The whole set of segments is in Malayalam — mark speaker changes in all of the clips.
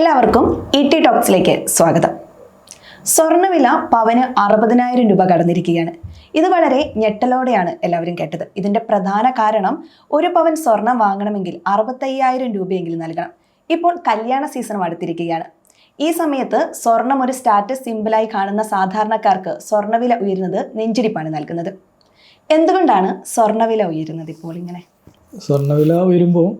Speaker 1: എല്ലാവർക്കും ഇ ടി ടോക്സിലേക്ക് സ്വാഗതം. സ്വർണവില പവന് അറുപതിനായിരം രൂപ കടന്നിരിക്കുകയാണ്. ഇത് വളരെ ഞെട്ടലോടെയാണ് എല്ലാവരും കേട്ടത്. ഇതിന്റെ പ്രധാന കാരണം ഒരു പവൻ സ്വർണം വാങ്ങണമെങ്കിൽ അറുപത്തയ്യായിരം രൂപയെങ്കിലും നൽകണം. ഇപ്പോൾ കല്യാണ സീസണും അടുത്തിരിക്കുകയാണ്. ഈ സമയത്ത് സ്വർണം ഒരു സ്റ്റാറ്റസ് സിമ്പിളായി കാണുന്ന സാധാരണക്കാർക്ക് സ്വർണവില ഉയരുന്നത് നെഞ്ചിരിപ്പാണ് നൽകുന്നത്. എന്തുകൊണ്ടാണ് സ്വർണവില ഉയരുന്നത് ഇപ്പോൾ ഇങ്ങനെ?
Speaker 2: സ്വർണവില ഉയരുമ്പോൾ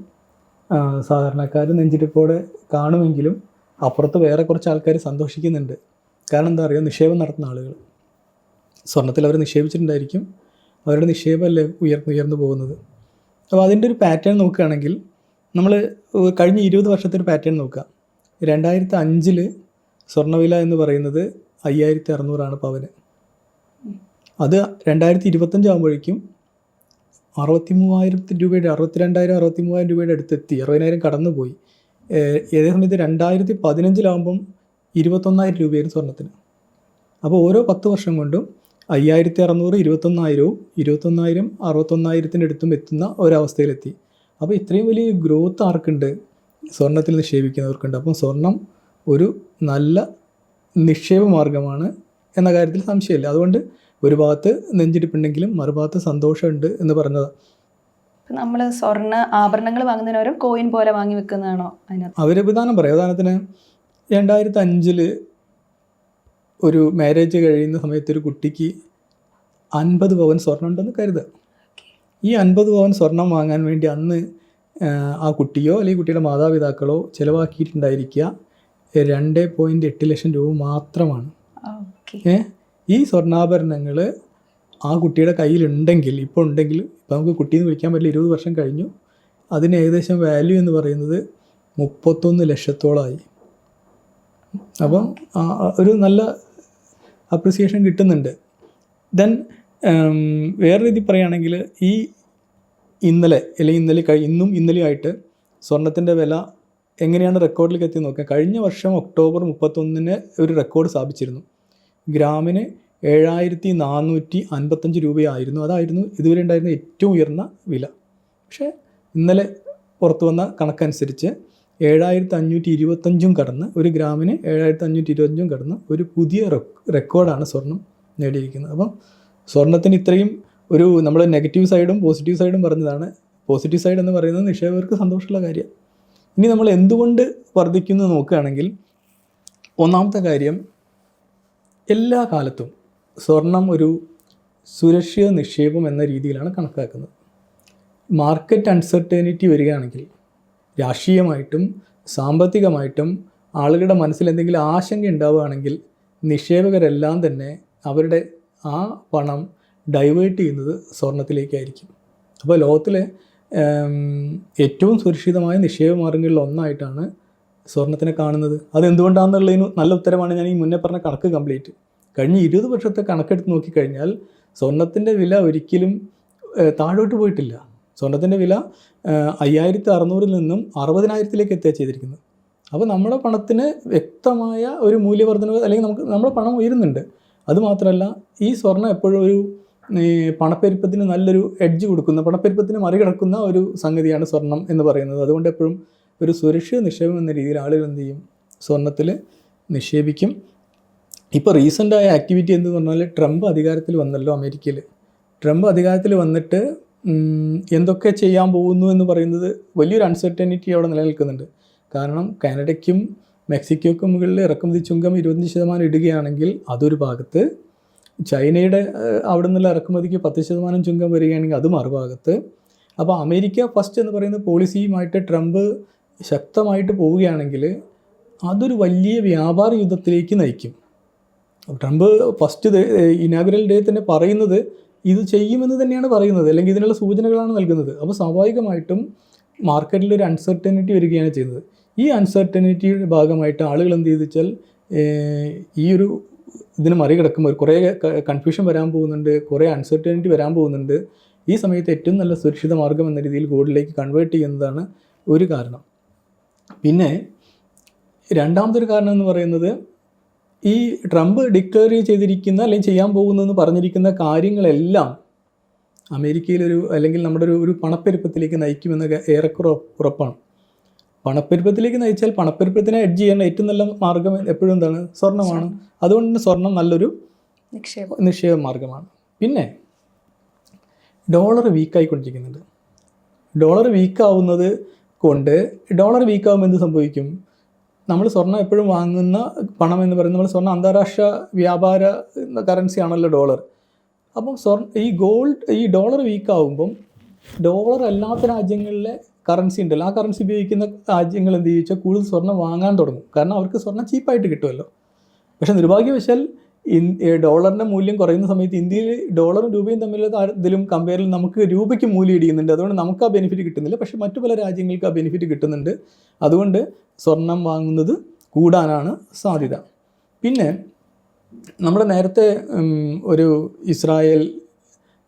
Speaker 2: സാധാരണക്കാർ നെഞ്ചിരിപ്പോടെ കാണുമെങ്കിലും അപ്പുറത്ത് വേറെ കുറച്ച് ആൾക്കാർ സന്തോഷിക്കുന്നുണ്ട്. കാരണം എന്താ പറയുക നിക്ഷേപം നടത്തുന്ന ആളുകൾ സ്വർണത്തിൽ അവർ നിക്ഷേപിച്ചിട്ടുണ്ടായിരിക്കും. അവരുടെ നിക്ഷേപമല്ലേ ഉയർന്നു ഉയർന്നു പോകുന്നത്? അപ്പോൾ അതിന്റെ ഒരു പാറ്റേൺ നോക്കുകയാണെങ്കിൽ നമ്മൾ കഴിഞ്ഞ ഇരുപത് വർഷത്തെ ഒരു പാറ്റേൺ നോക്കുക. രണ്ടായിരത്തി അഞ്ചിൽ സ്വർണവില എന്ന് പറയുന്നത് അയ്യായിരത്തി അറുന്നൂറാണ് പവന്. അത് രണ്ടായിരത്തി ഇരുപത്തഞ്ചാകുമ്പോഴേക്കും അറുപത്തി മൂവായിരത്തി രൂപയുടെ അറുപത്തിരണ്ടായിരം അറുപത്തി മൂവായിരം രൂപയുടെ അടുത്തെത്തി. അറുപതിനായിരം കടന്നുപോയി. ഏതേ സമയത്ത് രണ്ടായിരത്തി പതിനഞ്ചിലാകുമ്പം ഇരുപത്തൊന്നായിരം രൂപയായിരുന്നു സ്വർണത്തിന് അപ്പോൾ ഓരോ പത്ത് വർഷം കൊണ്ടും അയ്യായിരത്തി അറുന്നൂറ് ഇരുപത്തൊന്നായിരവും ഇരുപത്തൊന്നായിരം അറുപത്തൊന്നായിരത്തിന്റെ അടുത്തും എത്തുന്ന ഒരവസ്ഥയിലെത്തി. അപ്പോൾ ഇത്രയും വലിയ ഗ്രോത്ത് ആർക്കുണ്ട്? സ്വർണത്തിൽ നിക്ഷേപിക്കുന്നവർക്കുണ്ട് അപ്പം സ്വർണം ഒരു നല്ല നിക്ഷേപ മാർഗമാണ് എന്ന കാര്യത്തിൽ സംശയമില്ല. അതുകൊണ്ട് ഒരു ഭാഗത്ത് നെഞ്ചിടിപ്പുണ്ടെങ്കിലും മറുഭാഗത്ത് സന്തോഷമുണ്ട് എന്ന് പറഞ്ഞതാണ്
Speaker 1: നമ്മൾ സ്വർണ ആഭരണങ്ങൾ വാങ്ങുന്നതിനോരും കോയിൻ പോലെ വാങ്ങി വെക്കുന്നതാണോ അതിനകത്ത്?
Speaker 2: അവർ വിധാനം പറയും. ഉദാഹരണത്തിന് രണ്ടായിരത്തി അഞ്ചിൽ ഒരു മാരേജ് കഴിയുന്ന സമയത്ത് ഒരു കുട്ടിക്ക് അൻപത് പവൻ സ്വർണം ഉണ്ടെന്ന് കരുതുക. ഈ അൻപത് പവൻ സ്വർണം വാങ്ങാൻ വേണ്ടി അന്ന് ആ, കുട്ടിയോ അല്ലെങ്കിൽ കുട്ടിയുടെ മാതാപിതാക്കളോ ചിലവാക്കിയിട്ടുണ്ടായിരിക്കുക. രണ്ട് പോയിന്റ് എട്ട് ലക്ഷം രൂപ മാത്രമാണ്.
Speaker 1: ഓക്കെ.
Speaker 2: ഏ? ഈ സ്വർണാഭരണങ്ങൾ ആ കുട്ടിയുടെ കയ്യിലുണ്ടെങ്കിൽ ഇപ്പോൾ ഉണ്ടെങ്കിൽ ഇപ്പം നമുക്ക് കുട്ടിയെന്ന് വിളിക്കാൻ പറ്റില്ല ഇരുപത് വർഷം കഴിഞ്ഞു. അതിന് ഏകദേശം വാല്യൂ എന്ന് പറയുന്നത് മുപ്പത്തൊന്ന് ലക്ഷത്തോളമായി അപ്പം ഒരു നല്ല അപ്രിസിയേഷൻ കിട്ടുന്നുണ്ട്. ദെൻ വേറെ രീതി പറയുകയാണെങ്കിൽ ഈ ഇന്നലെ അല്ലെങ്കിൽ ഇന്നലെ ഇന്നും ഇന്നലെയായിട്ട് സ്വർണത്തിന്റെ വില എങ്ങനെയാണ് റെക്കോർഡിലേക്ക് എത്തി നോക്കുക കഴിഞ്ഞ വർഷം ഒക്ടോബർ മുപ്പത്തൊന്നിന് ഒരു റെക്കോർഡ് സ്ഥാപിച്ചിരുന്നു. ഗ്രാമിന് ഏഴായിരത്തി നാനൂറ്റി അൻപത്തഞ്ച് രൂപയായിരുന്നു. അതായിരുന്നു ഇതുവരെ ഉണ്ടായിരുന്ന ഏറ്റവും ഉയർന്ന വില. പക്ഷേ ഇന്നലെ പുറത്തു വന്ന കണക്കനുസരിച്ച് ഏഴായിരത്തി അഞ്ഞൂറ്റി ഇരുപത്തഞ്ചും കടന്ന് ഒരു ഗ്രാമിന് ഏഴായിരത്തി അഞ്ഞൂറ്റി ഇരുപത്തഞ്ചും കടന്ന് ഒരു പുതിയ റെക്- റെക്കോർഡാണ് സ്വർണം നേടിയിരിക്കുന്നത്. അപ്പം സ്വർണത്തിന് ഇത്രയും ഒരു നമ്മൾ നെഗറ്റീവ് സൈഡും പോസിറ്റീവ് സൈഡും പറഞ്ഞതാണ്. പോസിറ്റീവ് സൈഡ് എന്ന് പറയുന്നത് നിക്ഷേപകർക്ക് സന്തോഷമുള്ള കാര്യമാണ്. ഇനി നമ്മൾ എന്തുകൊണ്ട് വർദ്ധിക്കുന്നു നോക്കുകയാണെങ്കിൽ ഒന്നാമത്തെ കാര്യം എല്ലാ കാലത്തും സ്വർണം ഒരു സുരക്ഷിത നിക്ഷേപം എന്ന രീതിയിലാണ് കണക്കാക്കുന്നത്. മാർക്കറ്റ് അൺസർട്ടനിറ്റി വരികയാണെങ്കിൽ രാഷ്ട്രീയമായിട്ടും സാമ്പത്തികമായിട്ടും ആളുകളുടെ മനസ്സിൽ എന്തെങ്കിലും ആശങ്ക ഉണ്ടാവുകയാണെങ്കിൽ നിക്ഷേപകരെല്ലാം തന്നെ അവരുടെ ആ പണം ഡൈവേർട്ട് ചെയ്യുന്നത് സ്വർണത്തിലേക്കായിരിക്കും. അപ്പോൾ ലോകത്തിലെ ഏറ്റവും സുരക്ഷിതമായ നിക്ഷേപ മാർഗങ്ങളിൽ ഒന്നായിട്ടാണ് സ്വർണത്തിനെ കാണുന്നത്. അത് അതെന്തുകൊണ്ടാണെന്നുള്ളതിന് നല്ല ഉത്തരമാണ് ഞാൻ ഈ മുന്നേ പറഞ്ഞ കണക്ക് കംപ്ലീറ്റ്. കഴിഞ്ഞ ഇരുപത് വർഷത്തെ കണക്കെടുത്ത് നോക്കിക്കഴിഞ്ഞാൽ സ്വർണത്തിന്റെ വില ഒരിക്കലും താഴോട്ട് പോയിട്ടില്ല. സ്വർണത്തിന്റെ വില അയ്യായിരത്തി അറുന്നൂറിൽ നിന്നും അറുപതിനായിരത്തിലേക്ക് എത്തുക ചെയ്തിരിക്കുന്നത്. അപ്പോൾ നമ്മുടെ പണത്തിന് വ്യക്തമായ ഒരു മൂല്യവർദ്ധനവ് അല്ലെങ്കിൽ നമുക്ക് നമ്മുടെ പണം ഉയരുന്നുണ്ട്. അതുമാത്രമല്ല ഈ സ്വർണം എപ്പോഴും ഒരു പണപ്പെരുപ്പത്തിന് നല്ലൊരു എഡ്ജ് കൊടുക്കുന്ന പണപ്പെരുപ്പത്തിന് മറികടക്കുന്ന ഒരു സംഗതിയാണ് സ്വർണം എന്ന് പറയുന്നത്. അതുകൊണ്ട് എപ്പോഴും ഒരു സുരക്ഷിത നിക്ഷേപം എന്ന രീതിയിൽ ആളുകൾ എന്ത് ചെയ്യും? സ്വർണത്തിൽ നിക്ഷേപിക്കും. ഇപ്പോൾ റീസെന്റായ ആക്ടിവിറ്റി എന്ന് പറഞ്ഞാൽ ട്രംപ് അധികാരത്തിൽ വന്നല്ലോ അമേരിക്കയിൽ. ട്രംപ് അധികാരത്തിൽ വന്നിട്ട് എന്തൊക്കെ ചെയ്യാൻ പോകുന്നു എന്ന് പറയുന്നത് വലിയൊരു അൺസർട്ടനിറ്റി അവിടെ നിലനിൽക്കുന്നുണ്ട്. കാരണം കാനഡയ്ക്കും മെക്സിക്കോയ്ക്കും മുകളിൽ ഇറക്കുമതി ചുങ്കം ഇരുപത്തഞ്ച് ശതമാനം ഇടുകയാണെങ്കിൽ അതൊരു ഭാഗത്ത് ചൈനയുടെ അവിടെ നിന്നുള്ള ഇറക്കുമതിക്ക് പത്ത് ശതമാനം ചുങ്കം വരികയാണെങ്കിൽ അത് മറുഭാഗത്ത്. അപ്പോൾ അമേരിക്ക ഫസ്റ്റ് എന്ന് പറയുന്ന പോളിസിയുമായിട്ട് ട്രംപ് ശക്തമായിട്ട് പോവുകയാണെങ്കിൽ അതൊരു വലിയ വ്യാപാര യുദ്ധത്തിലേക്ക് നയിക്കും. ട്രംപ് ഫസ്റ്റ് ഇനാഗുറൽ ഡേ തന്നെ പറയുന്നത് ഇത് ചെയ്യുമെന്ന് തന്നെയാണ് പറയുന്നത്. അല്ലെങ്കിൽ ഇതിനുള്ള സൂചനകളാണ് നൽകുന്നത്. അപ്പോൾ സ്വാഭാവികമായിട്ടും മാർക്കറ്റിൽ ഒരു അൺസർട്ടനിറ്റി വരികയാണ് ചെയ്യുന്നത്. ഈ അൺസർട്ടനിറ്റിയുടെ ഭാഗമായിട്ട് ആളുകൾ എന്ത് ചെയ്തു വെച്ചാൽ ഈ ഒരു ഇതിന് മറികടക്കുമ്പോൾ കുറേ കൺഫ്യൂഷൻ വരാൻ പോകുന്നുണ്ട്. കുറേ അൺസർട്ടനിറ്റി വരാൻ പോകുന്നുണ്ട്. ഈ സമയത്ത് ഏറ്റവും നല്ല സുരക്ഷിത മാർഗം എന്ന രീതിയിൽ ഗോൾഡിലേക്ക് കൺവേർട്ട് ചെയ്യുന്നതാണ് ഒരു കാരണം. പിന്നെ രണ്ടാമതൊരു കാരണം എന്ന് പറയുന്നത് ഈ ട്രംപ് ഡിക്ലെയർ ചെയ്തിരിക്കുന്ന അല്ലെങ്കിൽ ചെയ്യാൻ പോകുന്നതെന്ന് പറഞ്ഞിരിക്കുന്ന കാര്യങ്ങളെല്ലാം അമേരിക്കയിലൊരു അല്ലെങ്കിൽ നമ്മുടെ ഒരു ഒരു പണപ്പെരുപ്പത്തിലേക്ക് നയിക്കുമെന്ന് ഏറെക്കുറെ ഉറപ്പാണ്. പണപ്പെരുപ്പത്തിലേക്ക് നയിച്ചാൽ പണപ്പെരുപ്പത്തിനെ എഡ്ജ് ചെയ്യാൻ ഏറ്റവും നല്ല മാർഗം എപ്പോഴും എന്താണ്? സ്വർണമാണ് അതുകൊണ്ട് തന്നെ സ്വർണം നല്ലൊരു
Speaker 1: നിക്ഷേപ.
Speaker 2: നിക്ഷേപ മാർഗമാണ്. പിന്നെ ഡോളർ വീക്കായിക്കൊണ്ടിരിക്കുന്നുണ്ട് ഡോളർ വീക്കാവുന്നത് കൊണ്ട് ഡോളർ വീക്കാവുമ്പോൾ എന്ത് സംഭവിക്കും? നമ്മൾ സ്വർണം എപ്പോഴും വാങ്ങുന്ന പണം എന്ന് പറയുന്നത് നമ്മൾ സ്വർണം അന്താരാഷ്ട്ര വ്യാപാര കറൻസി ആണല്ലോ ഡോളർ. അപ്പം സ്വർണ ഈ ഗോൾഡ് ഈ ഡോളർ വീക്കാവുമ്പം ഡോളർ അല്ലാത്ത രാജ്യങ്ങളിലെ കറൻസി ഉണ്ടല്ലോ. ആ കറൻസി ഉപയോഗിക്കുന്ന രാജ്യങ്ങൾ എന്ത് ചോദിച്ചാൽ കൂടുതൽ സ്വർണം വാങ്ങാൻ തുടങ്ങും. കാരണം അവർക്ക് സ്വർണം ചീപ്പായിട്ട് കിട്ടുമല്ലോ. പക്ഷേ നിർഭാഗ്യവശാൽ ഡോളറിന്റെ മൂല്യം കുറയുന്ന സമയത്ത് ഇന്ത്യയിൽ ഡോളറും രൂപയും തമ്മിലുള്ള താരത്തിലും കമ്പയറിൽ നമുക്ക് രൂപയ്ക്ക് മൂല്യം ഇടിയുന്നുണ്ട്. അതുകൊണ്ട് നമുക്ക് ആ ബെനിഫിറ്റ് കിട്ടുന്നില്ല. പക്ഷേ മറ്റു പല രാജ്യങ്ങൾക്ക് ആ ബെനിഫിറ്റ് കിട്ടുന്നുണ്ട്. അതുകൊണ്ട് സ്വർണം വാങ്ങുന്നത് കൂടാനാണ് സാധ്യത. പിന്നെ നമ്മൾ നേരത്തെ ഒരു ഇസ്രായേൽ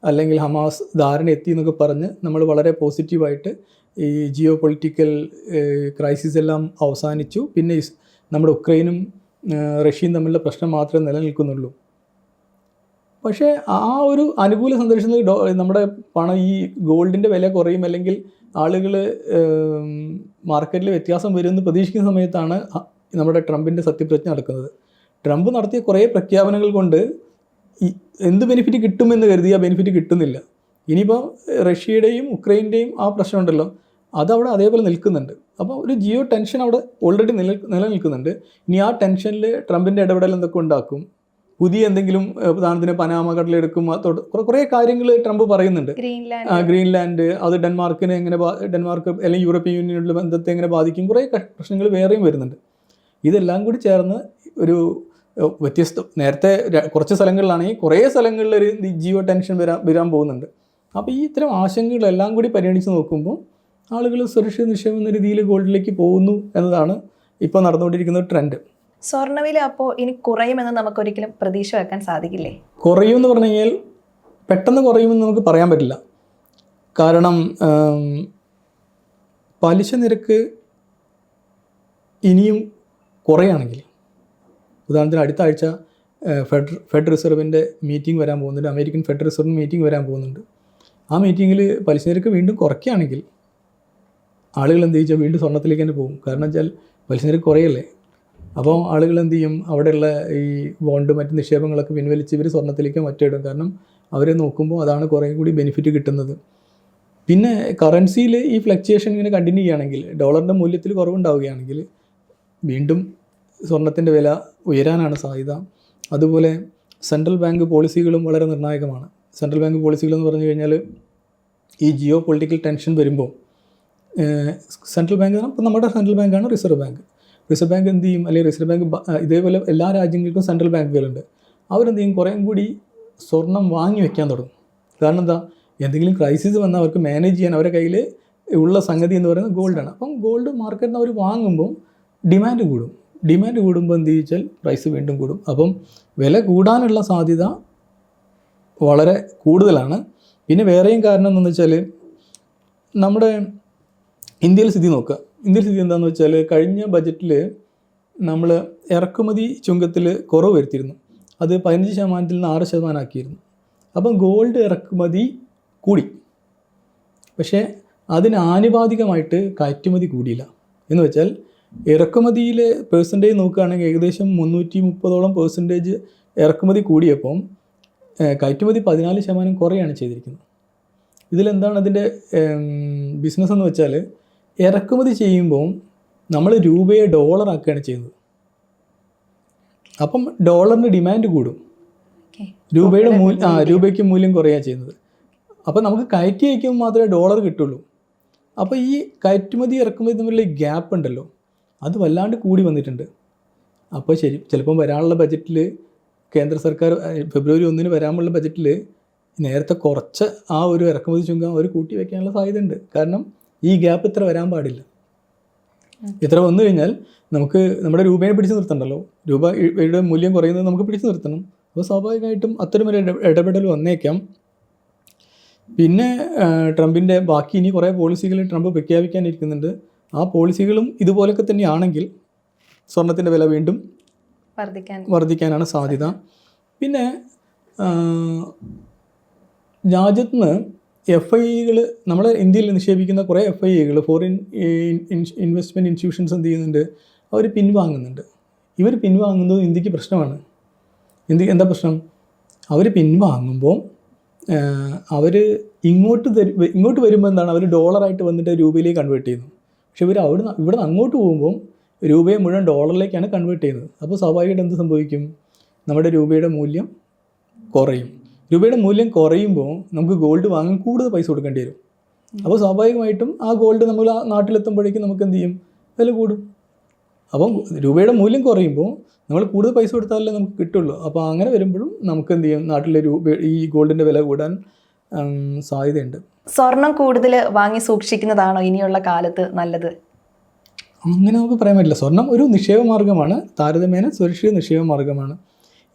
Speaker 2: അല്ലെങ്കിൽ ഹമാസ് ധാരണ എത്തി എന്നൊക്കെ പറഞ്ഞ് നമ്മൾ വളരെ പോസിറ്റീവായിട്ട് ഈ ജിയോ പൊളിറ്റിക്കൽ ക്രൈസിസ് എല്ലാം അവസാനിച്ചു. പിന്നെ നമ്മുടെ ഉക്രൈനും റഷ്യയും തമ്മിലുള്ള പ്രശ്നം മാത്രമേ നിലനിൽക്കുന്നുള്ളൂ. പക്ഷേ ആ ഒരു അനുകൂല സന്ദർശനത്തിൽ നമ്മുടെ പണം ഈ ഗോൾഡിന്റെ വില കുറയും അല്ലെങ്കിൽ ആളുകൾ മാർക്കറ്റിൽ വ്യത്യാസം വരുമെന്ന് പ്രതീക്ഷിക്കുന്ന സമയത്താണ് നമ്മുടെ ട്രംപിന്റെ സത്യപ്രതിജ്ഞ നടക്കുന്നത്. ട്രംപ് നടത്തിയ കുറേ പ്രഖ്യാപനങ്ങൾ കൊണ്ട് എന്ത് ബെനിഫിറ്റ് കിട്ടുമെന്ന് കരുതി ആ ബെനിഫിറ്റ് കിട്ടുന്നില്ല. ഇനിയിപ്പോൾ റഷ്യയുടെയും ഉക്രൈന്റെയും ആ പ്രശ്നമുണ്ടല്ലോ. അതവിടെ അതേപോലെ നിൽക്കുന്നുണ്ട്. അപ്പോൾ ഒരു ജിയോ ടെൻഷൻ അവിടെ ഓൾറെഡി നില നിലനിൽക്കുന്നുണ്ട്. ഇനി ആ ടെൻഷനിൽ ട്രംപിന്റെ ഇടപെടൽ എന്തൊക്കെ ഉണ്ടാക്കും? പുതിയ എന്തെങ്കിലും ഉദാഹരണത്തിന് പനാമ കടലെടുക്കും കുറേ കുറേ കാര്യങ്ങൾ ട്രംപ് പറയുന്നുണ്ട്.
Speaker 1: ഗ്രീൻലാൻഡ്.
Speaker 2: അത് ഡെൻമാർക്കിനെ എങ്ങനെ ഡെൻമാർക്ക് അല്ലെങ്കിൽ യൂറോപ്യൻ യൂണിയനുള്ള ബന്ധത്തെ എങ്ങനെ ബാധിക്കും? കുറേ പ്രശ്നങ്ങൾ വേറെയും വരുന്നുണ്ട്. ഇതെല്ലാം കൂടി ചേർന്ന് ഒരു വ്യത്യസ്ത നേരത്തെ കുറച്ച് സ്ഥലങ്ങളിലാണെങ്കിൽ കുറേ സ്ഥലങ്ങളിൽ ഒരു ജിയോ ടെൻഷൻ വരാൻ വരാൻ പോകുന്നുണ്ട്. അപ്പോൾ ഈ ഇത്തരം ആശങ്കകളെല്ലാം കൂടി പരിഗണിച്ച് നോക്കുമ്പോൾ ആളുകൾ സുരക്ഷിത നിക്ഷേപം എന്ന രീതിയിൽ ഗോൾഡിലേക്ക് പോകുന്നു എന്നതാണ് ഇപ്പോൾ നടന്നുകൊണ്ടിരിക്കുന്ന ട്രെൻഡ്
Speaker 1: സ്വർണവില അപ്പോൾ ഇനി കുറയുമെന്ന് നമുക്കൊരിക്കലും പ്രതീക്ഷ വെക്കാൻ സാധിക്കില്ലേ?
Speaker 2: കുറയും എന്ന് പറഞ്ഞു കഴിഞ്ഞാൽ പെട്ടെന്ന് കുറയുമെന്ന് നമുക്ക് പറയാൻ പറ്റില്ല. കാരണം പലിശ നിരക്ക് ഇനിയും കുറയുകയാണെങ്കിൽ ഉദാഹരണത്തിന് അടുത്ത ആഴ്ച ഫെഡ് ഫെഡ് റിസർവിന്റെ മീറ്റിംഗ് വരാൻ പോകുന്നുണ്ട് അമേരിക്കൻ ഫെഡ് റിസർവ് മീറ്റിംഗ് വരാൻ പോകുന്നുണ്ട്. ആ മീറ്റിങ്ങിൽ പലിശ നിരക്ക് വീണ്ടും കുറയ്ക്കുകയാണെങ്കിൽ ആളുകൾ എന്ത് ചെയ്യിച്ചാൽ വീണ്ടും സ്വർണത്തിലേക്ക് തന്നെ പോകും. കാരണം വെച്ചാൽ പലിശ നിരക്ക് കുറയല്ലേ? അപ്പോൾ ആളുകൾ എന്ത് ചെയ്യും അവിടെയുള്ള ഈ ബോണ്ട് മറ്റ് നിക്ഷേപങ്ങളൊക്കെ പിൻവലിച്ച് ഇവർ സ്വർണത്തിലേക്ക് മറ്റിടും കാരണം അവരെ നോക്കുമ്പോൾ അതാണ് കുറേ കൂടി ബെനിഫിറ്റ് കിട്ടുന്നത്. പിന്നെ കറൻസിയിൽ ഈ ഫ്ലക്ച്വേഷൻ ഇങ്ങനെ കണ്ടിന്യൂ ചെയ്യുകയാണെങ്കിൽ ഡോളറിന്റെ മൂല്യത്തിൽ കുറവുണ്ടാവുകയാണെങ്കിൽ വീണ്ടും സ്വർണത്തിന്റെ വില ഉയരാനാണ് സാധ്യത. അതുപോലെ സെൻട്രൽ ബാങ്ക് പോളിസികളും വളരെ നിർണായകമാണ്. സെൻട്രൽ ബാങ്ക് പോളിസികളെന്ന് പറഞ്ഞു കഴിഞ്ഞാൽ ഈ ജിയോ പൊളിറ്റിക്കൽ ടെൻഷൻ വരുമ്പോൾ സെൻട്രൽ ബാങ്ക് ഇപ്പം നമ്മുടെ സെൻട്രൽ ബാങ്കാണ് റിസർവ് ബാങ്ക് റിസർവ് ബാങ്ക് എന്ത് ചെയ്യും? അല്ലെങ്കിൽ റിസർവ് ബാങ്ക് ഇതേപോലെ എല്ലാ രാജ്യങ്ങൾക്കും സെൻട്രൽ ബാങ്കുകളുണ്ട് അവരെന്ത് ചെയ്യും കുറേ കൂടി സ്വർണം വാങ്ങി വെക്കാൻ തുടങ്ങും. കാരണം എന്താ? എന്തെങ്കിലും ക്രൈസിസ് വന്നാൽ അവർക്ക് മാനേജ് ചെയ്യാൻ അവരുടെ കയ്യിൽ ഉള്ള സംഗതി എന്ന് പറയുന്നത് ഗോൾഡാണ് അപ്പം ഗോൾഡ് മാർക്കറ്റിൽ അവർ വാങ്ങുമ്പോൾ ഡിമാൻഡ് കൂടും. ഡിമാൻഡ് കൂടുമ്പോൾ എന്ത് ചോദിച്ചാൽ പ്രൈസ് വീണ്ടും കൂടും. അപ്പം വില കൂടാനുള്ള സാധ്യത വളരെ കൂടുതലാണ്. പിന്നെ വേറെയും കാരണം എന്താണെന്ന് വെച്ചാൽ നമ്മുടെ ഇന്ത്യയിൽ സ്ഥിതി നോക്കുക. ഇന്ത്യയിലെ സ്ഥിതി എന്താണെന്ന് വെച്ചാൽ കഴിഞ്ഞ ബജറ്റിൽ നമ്മൾ ഇറക്കുമതി ചുങ്കത്തിൽ കുറവ് വരുത്തിയിരുന്നു. അത് പതിനഞ്ച് ശതമാനത്തിൽ നിന്ന് ആറ് ശതമാനമാക്കിയിരുന്നു. അപ്പം ഗോൾഡ് ഇറക്കുമതി കൂടി. പക്ഷേ അതിന് ആനുപാതികമായിട്ട് കയറ്റുമതി കൂടിയില്ല. എന്ന് വെച്ചാൽ ഇറക്കുമതിയിലെ പേഴ്സന്റേജ് നോക്കുകയാണെങ്കിൽ ഏകദേശം മുന്നൂറ്റി മുപ്പതോളം പേഴ്സന്റേജ് ഇറക്കുമതി കൂടിയപ്പം കയറ്റുമതി പതിനാല് ശതമാനം കുറയാണ് ചെയ്തിരിക്കുന്നത്. ഇതിലെന്താണ് അതിന്റെ ബിസിനസ് എന്ന് വെച്ചാൽ ഇറക്കുമതി ചെയ്യുമ്പോൾ നമ്മൾ രൂപയെ ഡോളറാക്കുകയാണ് ചെയ്യുന്നത്. അപ്പം ഡോളറിന് ഡിമാൻഡ് കൂടും. രൂപയുടെ മൂല്യം ആ രൂപയ്ക്ക് മൂല്യം കുറയുകയാണ് ചെയ്യുന്നത്. അപ്പം നമുക്ക് കയറ്റി അയക്കുമ്പോൾ മാത്രമേ ഡോളർ കിട്ടുള്ളൂ. അപ്പോൾ ഈ കയറ്റുമതി ഇറക്കുമതി തമ്മിലുള്ള ഗ്യാപ്പ് ഉണ്ടല്ലോ അത് വല്ലാണ്ട് കൂടി വന്നിട്ടുണ്ട്. അപ്പോൾ ശരി ചിലപ്പം വരാനുള്ള ബജറ്റിൽ കേന്ദ്ര സർക്കാർ ഫെബ്രുവരി ഒന്നിന് വരാനുള്ള ബജറ്റിൽ നേരത്തെ കുറച്ച് ആ ഒരു ഇറക്കുമതി ചുങ്കം അവർ കൂട്ടി വയ്ക്കാനുള്ള സാധ്യതയുണ്ട്. കാരണം ഈ ഗ്യാപ്പ് ഇത്ര വരാൻ പാടില്ല. ഇത്ര വന്നു കഴിഞ്ഞാൽ നമുക്ക് നമ്മുടെ രൂപയെ പിടിച്ചു നിർത്തണ്ടല്ലോ. രൂപയുടെ മൂല്യം കുറയുന്നത് നമുക്ക് പിടിച്ചു നിർത്തണം. അപ്പോൾ സ്വാഭാവികമായിട്ടും അത്തരമൊരു ഇട ഇടപെടൽ വന്നേക്കാം. പിന്നെ ട്രംപിന്റെ ബാക്കി ഇനി കുറേ പോളിസികൾ ട്രംപ് പ്രഖ്യാപിക്കാനിരിക്കുന്നുണ്ട്. ആ പോളിസികളും ഇതുപോലൊക്കെ തന്നെയാണെങ്കിൽ സ്വർണത്തിന്റെ വില വീണ്ടും
Speaker 1: വർദ്ധിക്കാൻ
Speaker 2: വർദ്ധിക്കാനാണ് സാധ്യത. പിന്നെ രാജ്യത്ത് നിന്ന് എഫ് ഐ ഇകൾ നമ്മൾ ഇന്ത്യയിൽ നിക്ഷേപിക്കുന്ന കുറേ എഫ് ഐ ഇകൾ ഫോറിൻ ഇൻവെസ്റ്റ്മെന്റ് ഇൻസ്റ്റിറ്റ്യൂഷൻസ് എന്ത് ചെയ്യുന്നുണ്ട്? അവർ പിൻവാങ്ങുന്നുണ്ട്. ഇവർ പിൻവാങ്ങുന്നത് ഇന്ത്യയ്ക്ക് പ്രശ്നമാണ്. ഇന്ത്യയ്ക്ക് എന്താ പ്രശ്നം? അവർ പിൻവാങ്ങുമ്പോൾ അവർ ഇങ്ങോട്ട് തരും ഇങ്ങോട്ട് വരുമ്പോൾ എന്താണ്? അവർ ഡോളറായിട്ട് വന്നിട്ട് രൂപയിലേക്ക് കൺവേർട്ട് ചെയ്യുന്നു. പക്ഷെ ഇവർ അവിടെ ഇവിടെ നിന്ന് അങ്ങോട്ട് പോകുമ്പോൾ രൂപയെ മുഴുവൻ ഡോളറിലേക്കാണ് കൺവേർട്ട് ചെയ്യുന്നത്. അപ്പോൾ സ്വാഭാവികമായിട്ട് എന്ത് സംഭവിക്കും? നമ്മുടെ രൂപയുടെ മൂല്യം കുറയും. രൂപയുടെ മൂല്യം കുറയുമ്പോൾ നമുക്ക് ഗോൾഡ് വാങ്ങാൻ കൂടുതൽ പൈസ കൊടുക്കേണ്ടി വരും. അപ്പോൾ സ്വാഭാവികമായിട്ടും ആ ഗോൾഡ് നമ്മൾ ആ നാട്ടിലെത്തുമ്പോഴേക്കും നമുക്ക് എന്ത് ചെയ്യും? വില കൂടും. അപ്പം രൂപയുടെ മൂല്യം കുറയുമ്പോൾ നമ്മൾ കൂടുതൽ പൈസ കൊടുത്താലേ നമുക്ക് കിട്ടുള്ളൂ. അപ്പോൾ അങ്ങനെ വരുമ്പോഴും നമുക്ക് എന്ത് ചെയ്യും? നാട്ടിലെ രൂപ ഈ ഗോൾഡിന്റെ വില കൂടാൻ സാധ്യതയുണ്ട്.
Speaker 1: സ്വർണം കൂടുതൽ വാങ്ങി സൂക്ഷിക്കുന്നതാണോ ഇനിയുള്ള കാലത്ത് നല്ലത്?
Speaker 2: അങ്ങനെ നമുക്ക് പറയാൻ പറ്റില്ല. സ്വർണം ഒരു നിക്ഷേപ മാർഗമാണ് താരതമ്യേന സുരക്ഷിത നിക്ഷേപ മാർഗമാണ്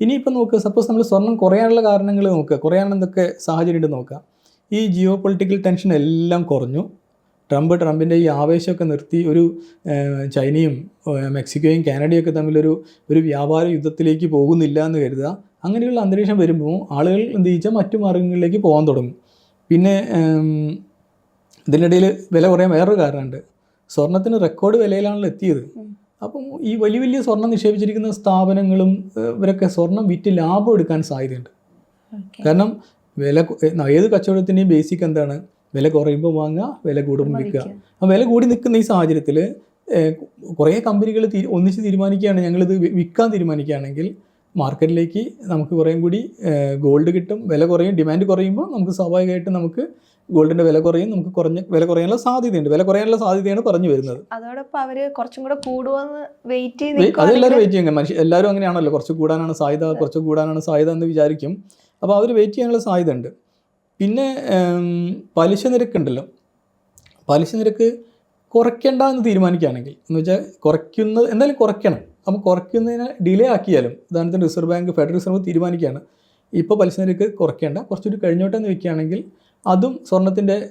Speaker 2: ഇനിയിപ്പോൾ നോക്കുക സപ്പോസ് നമ്മൾ സ്വർണം കുറയാനുള്ള കാരണങ്ങൾ നോക്കുക കുറയാൻ എന്തൊക്കെ സാഹചര്യം ഉണ്ട് നോക്കുക ഈ ജിയോ പൊളിറ്റിക്കൽ ടെൻഷൻ എല്ലാം കുറഞ്ഞു. ട്രംപ് ട്രംപിന്റെ ഈ ആവേശമൊക്കെ നിർത്തി ഒരു ചൈനയും മെക്സിക്കോയും കാനഡയും ഒക്കെ തമ്മിലൊരു ഒരു വ്യാപാര യുദ്ധത്തിലേക്ക് പോകുന്നില്ല എന്ന് കരുതുക. അങ്ങനെയുള്ള അന്തരീക്ഷം വരുമ്പോൾ ആളുകൾ എന്ത് ചെയ്യിച്ചാൽ മറ്റു മാർഗങ്ങളിലേക്ക് പോകാൻ തുടങ്ങും. പിന്നെ ഇതിനിടയിൽ വില കുറയാൻ വേറൊരു കാരണമുണ്ട്. സ്വർണത്തിന് റെക്കോർഡ് വിലയിലാണല്ലോ എത്തിയത്. അപ്പം ഈ വലിയ വലിയ സ്വർണം നിക്ഷേപിച്ചിരിക്കുന്ന സ്ഥാപനങ്ങളും ഇവരൊക്കെ സ്വർണം വിറ്റ് ലാഭം എടുക്കാൻ സാധ്യതയുണ്ട്. കാരണം വില ഏത് കച്ചവടത്തിന്റെയും ബേസിക് എന്താണ്? വില കുറയുമ്പോൾ വാങ്ങുക വില കൂടുമ്പോൾ വിൽക്കുക. അപ്പോൾ വില കൂടി നിൽക്കുന്ന ഈ സാഹചര്യത്തിൽ കുറേ കമ്പനികൾ തീ ഒന്നിച്ച് തീരുമാനിക്കുകയാണ്. ഞങ്ങളിത് വിൽക്കാൻ തീരുമാനിക്കുകയാണെങ്കിൽ മാർക്കറ്റിലേക്ക് നമുക്ക് കുറേയും കൂടി ഗോൾഡ് കിട്ടും. വില കുറയും ഡിമാൻഡ് കുറയുമ്പോൾ നമുക്ക് സ്വാഭാവികമായിട്ട് നമുക്ക് ഗോൾഡിന്റെ വില കുറയും നമുക്ക് കുറഞ്ഞ വില കുറയാനുള്ള സാധ്യതയുണ്ട്. വില കുറയാനുള്ള സാധ്യതയാണ് പറഞ്ഞു വരുന്നത്.
Speaker 1: അതോടൊപ്പം അവർ കുറച്ചും കൂടെ കൂടുവെന്ന് വെയിറ്റ്
Speaker 2: അതെല്ലാവരും വെയിറ്റ് ചെയ്യും മനുഷ്യ എല്ലാവരും അങ്ങനെയാണല്ലോ. കുറച്ച് കൂടാനാണ് സാധ്യത കുറച്ച് കൂടാനാണ് സാധ്യത എന്ന് വിചാരിക്കും. അപ്പോൾ അവർ വെയിറ്റ് ചെയ്യാനുള്ള സാധ്യത ഉണ്ട് പിന്നെ പലിശ പലിശ നിരക്കുണ്ടല്ലോ. പലിശ നിരക്ക് കുറയ്ക്കേണ്ട എന്ന് തീരുമാനിക്കുകയാണെങ്കിൽ എന്ന് വെച്ചാൽ കുറയ്ക്കുന്നത് എന്തായാലും കുറയ്ക്കണം. അപ്പോൾ കുറയ്ക്കുന്നതിന് ഡിലേ ആക്കിയാലും ഉദാഹരണത്തിന് റിസർവ് ബാങ്ക് ഫെഡറൽ റിസർവ് തീരുമാനിക്കുകയാണ്. ഇപ്പോൾ പലിശ നിരക്ക് കുറയ്ക്കേണ്ട. കുറച്ചുകൂടി കഴിഞ്ഞോട്ടെന്ന് വെക്കുകയാണെങ്കിൽ അതും സ്വർണത്തിന്റെ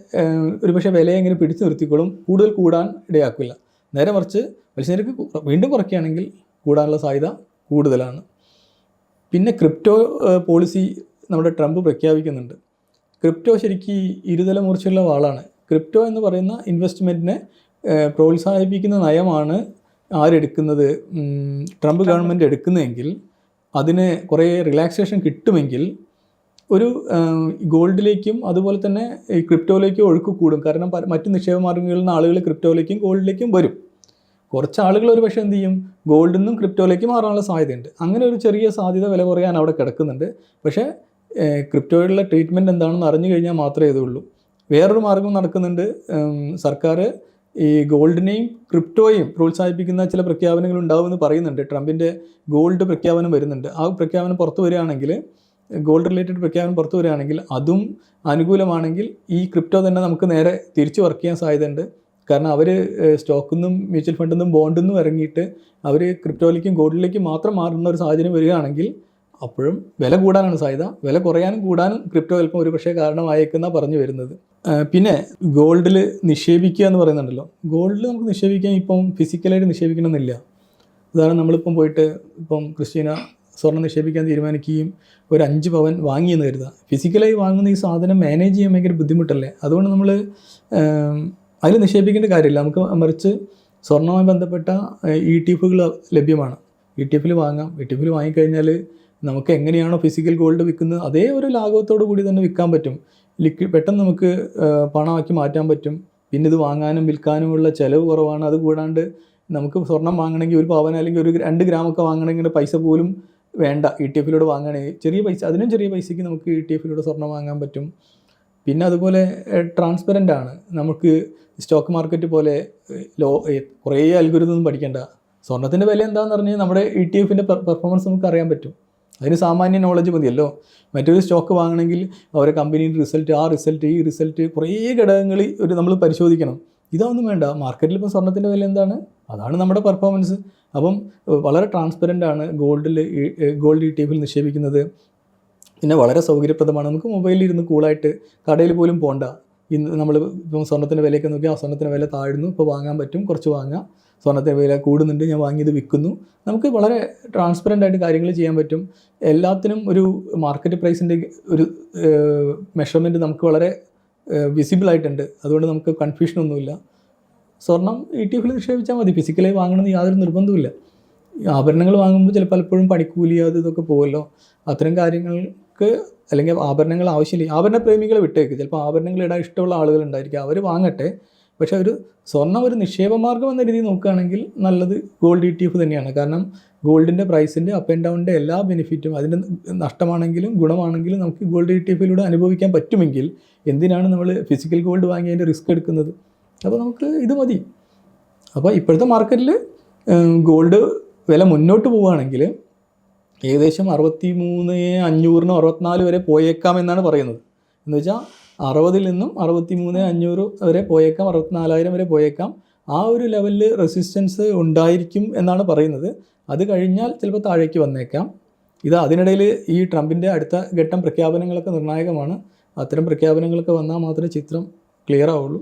Speaker 2: ഒരുപക്ഷെ വിലയെ എങ്ങനെ പിടിച്ചു നിർത്തിക്കോളും കൂടുതൽ കൂടാൻ ഇടയാക്കില്ല. നേരെ മറിച്ച് പലിശ നിരക്ക് വീണ്ടും കുറയ്ക്കുകയാണെങ്കിൽ കൂടാനുള്ള സാധ്യത കൂടുതലാണ്. പിന്നെ ക്രിപ്റ്റോ പോളിസി നമ്മുടെ ട്രംപ് പ്രഖ്യാപിക്കുന്നുണ്ട്. ക്രിപ്റ്റോ ശരിക്കും ഇരുതല മുറിച്ചുള്ള വാളാണ് ക്രിപ്റ്റോ എന്ന് പറയുന്ന ഇൻവെസ്റ്റ്മെന്റിനെ പ്രോത്സാഹിപ്പിക്കുന്ന നയമാണ് ആരെടുക്കുന്നത്? ട്രംപ് ഗവൺമെന്റ് എടുക്കുന്നതെങ്കിൽ അതിന് കുറേ റിലാക്സേഷൻ കിട്ടുമെങ്കിൽ ഒരു ഗോൾഡിലേക്കും അതുപോലെ തന്നെ ഈ ക്രിപ്റ്റോയിലേക്കും ഒഴുക്ക് കൂടും. കാരണം മറ്റ് നിക്ഷേപ മാർഗങ്ങളിൽ നിന്ന് ആളുകൾ ക്രിപ്റ്റോയിലേക്കും ഗോൾഡിലേക്കും വരും. കുറച്ച് ആളുകൾ ഒരു പക്ഷേ എന്ത് ചെയ്യും? ഗോൾഡിൽ നിന്നും ക്രിപ്റ്റോയിലേക്ക് മാറാനുള്ള സാധ്യതയുണ്ട്. അങ്ങനെ ഒരു ചെറിയ സാധ്യത വില കുറയാൻ അവിടെ കിടക്കുന്നുണ്ട്. പക്ഷേ ക്രിപ്റ്റോയിലുള്ള ട്രീറ്റ്മെന്റ് എന്താണെന്ന് അറിഞ്ഞു കഴിഞ്ഞാൽ മാത്രമേ ഇതുള്ളൂ. വേറൊരു മാർഗം നടക്കുന്നുണ്ട്. സർക്കാർ ഈ ഗോൾഡിനെയും ക്രിപ്റ്റോയും പ്രോത്സാഹിപ്പിക്കുന്ന ചില പ്രഖ്യാപനങ്ങൾ ഉണ്ടാവുമെന്ന് പറയുന്നുണ്ട്. ട്രംപിന്റെ ഗോൾഡ് പ്രഖ്യാപനം വരുന്നുണ്ട്. ആ പ്രഖ്യാപനം പുറത്തു വരികയാണെങ്കിൽ ഗോൾഡ് റിലേറ്റഡ് പ്രഖ്യാപനം പുറത്തു വരികയാണെങ്കിൽ അതും അനുകൂലമാണെങ്കിൽ ഈ ക്രിപ്റ്റോ തന്നെ നമുക്ക് നേരെ തിരിച്ചു വർക്ക് ചെയ്യാൻ സാധ്യതയുണ്ട്. കാരണം അവർ സ്റ്റോക്കിൽ നിന്നും മ്യൂച്വൽ ഫണ്ടിൽ നിന്നും ബോണ്ടിൽ നിന്നും ഇറങ്ങിയിട്ട് അവർ ക്രിപ്റ്റോയിലേക്കും ഗോൾഡിലേക്കും മാത്രം മാറുന്ന ഒരു സാഹചര്യം വരികയാണെങ്കിൽ അപ്പോഴും വില കൂടാനാണ് സാധ്യത. വില കുറയാനും കൂടാനും ക്രിപ്റ്റോ ചിലപ്പോൾ ഒരു പക്ഷേ കാരണമായേക്കുന്ന പറഞ്ഞു വരുന്നത്. പിന്നെ ഗോൾഡിൽ നിക്ഷേപിക്കുക എന്ന് പറയുന്നുണ്ടല്ലോ. ഗോൾഡിൽ നമുക്ക് നിക്ഷേപിക്കാൻ ഇപ്പം ഫിസിക്കലായിട്ട് നിക്ഷേപിക്കണമെന്നില്ല. ഉദാഹരണം നമ്മളിപ്പം പോയിട്ട് ഇപ്പം ക്രിസ്റ്റീന സ്വർണം നിക്ഷേപിക്കാൻ തീരുമാനിക്കുകയും ഒരു അഞ്ച് പവൻ വാങ്ങിയെന്ന് കരുതുക. ഫിസിക്കലായി വാങ്ങുന്ന ഈ സാധനം മാനേജ് ചെയ്യാൻ ഭയങ്കര ബുദ്ധിമുട്ടല്ലേ? അതുകൊണ്ട് നമ്മൾ അതിൽ നിക്ഷേപിക്കേണ്ട കാര്യമില്ല. നമുക്ക് മറിച്ച് സ്വർണവുമായി ബന്ധപ്പെട്ട ഇ ടി എഫുകൾ ലഭ്യമാണ്. ഇ ടി എഫിൽ വാങ്ങാം. ഇ ടി എഫിൽ വാങ്ങിക്കഴിഞ്ഞാൽ നമുക്ക് എങ്ങനെയാണോ ഫിസിക്കൽ ഗോൾഡ് വിൽക്കുന്നത് അതേ ഒരു ലാഘവത്തോടു കൂടി തന്നെ വിൽക്കാൻ പറ്റും. ലിക്വിഡ് പെട്ടെന്ന് നമുക്ക് പണമാക്കി മാറ്റാൻ പറ്റും. പിന്നെ ഇത് വാങ്ങാനും വിൽക്കാനുമുള്ള ചിലവ് കുറവാണ്. അത് കൂടാണ്ട് നമുക്ക് സ്വർണം വാങ്ങണമെങ്കിൽ ഒരു പവൻ അല്ലെങ്കിൽ ഒരു രണ്ട് ഗ്രാമൊക്കെ വാങ്ങണമെങ്കിൽ പൈസ പോലും വേണ്ട. ഇ ടി എഫിലൂടെ വാങ്ങണമെങ്കിൽ ചെറിയ പൈസ അതിനും ചെറിയ പൈസയ്ക്ക് നമുക്ക് ഇ ടി എഫിലൂടെ സ്വർണം വാങ്ങാൻ പറ്റും. പിന്നെ അതുപോലെ ട്രാൻസ്പെറന്റ് ആണ്. നമുക്ക് സ്റ്റോക്ക് മാർക്കറ്റ് പോലെ ലോ കുറേ അൽഗുരുതൊന്നും പഠിക്കേണ്ട. സ്വർണത്തിന്റെ വില എന്താണെന്ന് പറഞ്ഞാൽ നമ്മുടെ ഇ ടി എഫിന്റെ പെർഫോമൻസ് നമുക്ക് അറിയാൻ പറ്റും. അതിന് സാമാന്യ നോളജ് മതിയല്ലോ. മറ്റൊരു സ്റ്റോക്ക് വാങ്ങണമെങ്കിൽ അവരെ കമ്പനിയുടെ റിസൾട്ട് ആ റിസൾട്ട് ഈ റിസൾട്ട് കുറേ ഘടകങ്ങൾ ഒരു നമ്മൾ പരിശോധിക്കണം. ഇതൊന്നും വേണ്ട. മാർക്കറ്റിൽ ഇപ്പോൾ സ്വർണത്തിന്റെ വില എന്താണ്? അതാണ് നമ്മുടെ പെർഫോമൻസ് അപ്പം വളരെ ട്രാൻസ്പെറന്റ് ആണ് ഗോൾഡിൽ ഗോൾഡ് ഇ ടി എഫിൽ നിക്ഷേപിക്കുന്നത്. പിന്നെ വളരെ സൗകര്യപ്രദമാണ്. നമുക്ക് മൊബൈലിൽ ഇരുന്ന് കൂളായിട്ട് കടയിൽ പോലും പോകണ്ട ഇന്ന് നമ്മൾ ഇപ്പം സ്വർണത്തിന്റെ വിലയൊക്കെ നോക്കി ആ സ്വർണത്തിന്റെ വില താഴ്ന്നു. ഇപ്പോൾ വാങ്ങാൻ പറ്റും കുറച്ച് വാങ്ങാം. സ്വർണത്തിന്റെ വില കൂടുന്നുണ്ട് ഞാൻ വാങ്ങിയത് വിൽക്കുന്നു. നമുക്ക് വളരെ ട്രാൻസ്പെറന്റ് ആയിട്ട് കാര്യങ്ങൾ ചെയ്യാൻ പറ്റും. എല്ലാത്തിനും ഒരു മാർക്കറ്റ് പ്രൈസിന്റെ ഒരു മെഷർമെന്റ് നമുക്ക് വളരെ വിസിബിൾ ആയിട്ടുണ്ട്. അതുകൊണ്ട് നമുക്ക് കൺഫ്യൂഷൻ ഒന്നുമില്ല. സ്വർണം ഇ ടി എഫിൽ നിക്ഷേപിച്ചാൽ മതി. ഫിസിക്കലായി വാങ്ങണമെന്ന് യാതൊരു നിർബന്ധവുമില്ല. ആഭരണങ്ങൾ വാങ്ങുമ്പോൾ ചില പലപ്പോഴും പണിക്കൂലി അത് ഇതൊക്കെ പോകുമല്ലോ അത്തരം കാര്യങ്ങൾക്ക് അല്ലെങ്കിൽ ആഭരണങ്ങൾ ആവശ്യമില്ല. ആഭരണ പ്രേമികളെ വിട്ടേക്ക്. ചിലപ്പോൾ ആഭരണങ്ങൾ ഇടാൻ ഇഷ്ടമുള്ള ആളുകളുണ്ടായിരിക്കും അവർ വാങ്ങട്ടെ. പക്ഷേ ഒരു സ്വർണം ഒരു നിക്ഷേപ മാർഗം എന്ന രീതിയിൽ നോക്കുകയാണെങ്കിൽ നല്ലത് ഗോൾഡ് ഇ ടി എഫ് തന്നെയാണ്. കാരണം ഗോൾഡിന്റെ പ്രൈസിന്റെ അപ്പ് ആൻഡ് ഡൗണിന്റെ എല്ലാ ബെനിഫിറ്റും അതിന്റെ നഷ്ടമാണെങ്കിലും ഗുണമാണെങ്കിലും നമുക്ക് ഗോൾഡ് ഇ ടി എഫിലൂടെ അനുഭവിക്കാൻ പറ്റുമെങ്കിൽ എന്തിനാണ് നമ്മൾ ഫിസിക്കൽ ഗോൾഡ് വാങ്ങി അതിന്റെ റിസ്ക് എടുക്കുന്നത്? അപ്പോൾ നമുക്ക് ഇത് മതി. അപ്പോൾ ഇപ്പോഴത്തെ മാർക്കറ്റിൽ ഗോൾഡ് വില മുന്നോട്ട് പോവുകയാണെങ്കിൽ ഏകദേശം അറുപത്തി മൂന്ന് അഞ്ഞൂറിനോ അറുപത്തിനാല് വരെ പോയേക്കാം എന്നാണ് പറയുന്നത്. എന്ന് വെച്ചാൽ അറുപതിൽ നിന്നും അറുപത്തി മൂന്ന് അഞ്ഞൂറ് വരെ പോയേക്കാം അറുപത്തിനാലായിരം വരെ പോയേക്കാം. ആ ഒരു ലെവലിൽ റെസിസ്റ്റൻസ് ഉണ്ടായിരിക്കും എന്നാണ് പറയുന്നത്. അത് കഴിഞ്ഞാൽ ചിലപ്പോൾ താഴേക്ക് വന്നേക്കാം. ഇത് അതിനിടയിൽ ഈ ട്രംപിന്റെ അടുത്ത ഘട്ടം പ്രഖ്യാപനങ്ങളൊക്കെ നിർണായകമാണ്. അത്തരം പ്രഖ്യാപനങ്ങളൊക്കെ വന്നാൽ മാത്രമേ ചിത്രം ക്ലിയർ ആവുള്ളൂ.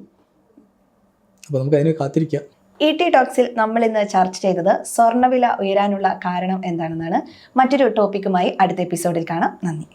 Speaker 2: അപ്പോൾ നമുക്ക് അതിന് കാത്തിരിക്കാം.
Speaker 1: ഇ ടി ടോക്സിൽ നമ്മൾ ഇന്ന് ചർച്ച ചെയ്തത് സ്വർണവില ഉയരാനുള്ള കാരണം എന്താണെന്നാണ്. മറ്റൊരു ടോപ്പിക്കുമായി അടുത്ത എപ്പിസോഡിൽ കാണാം. നന്ദി.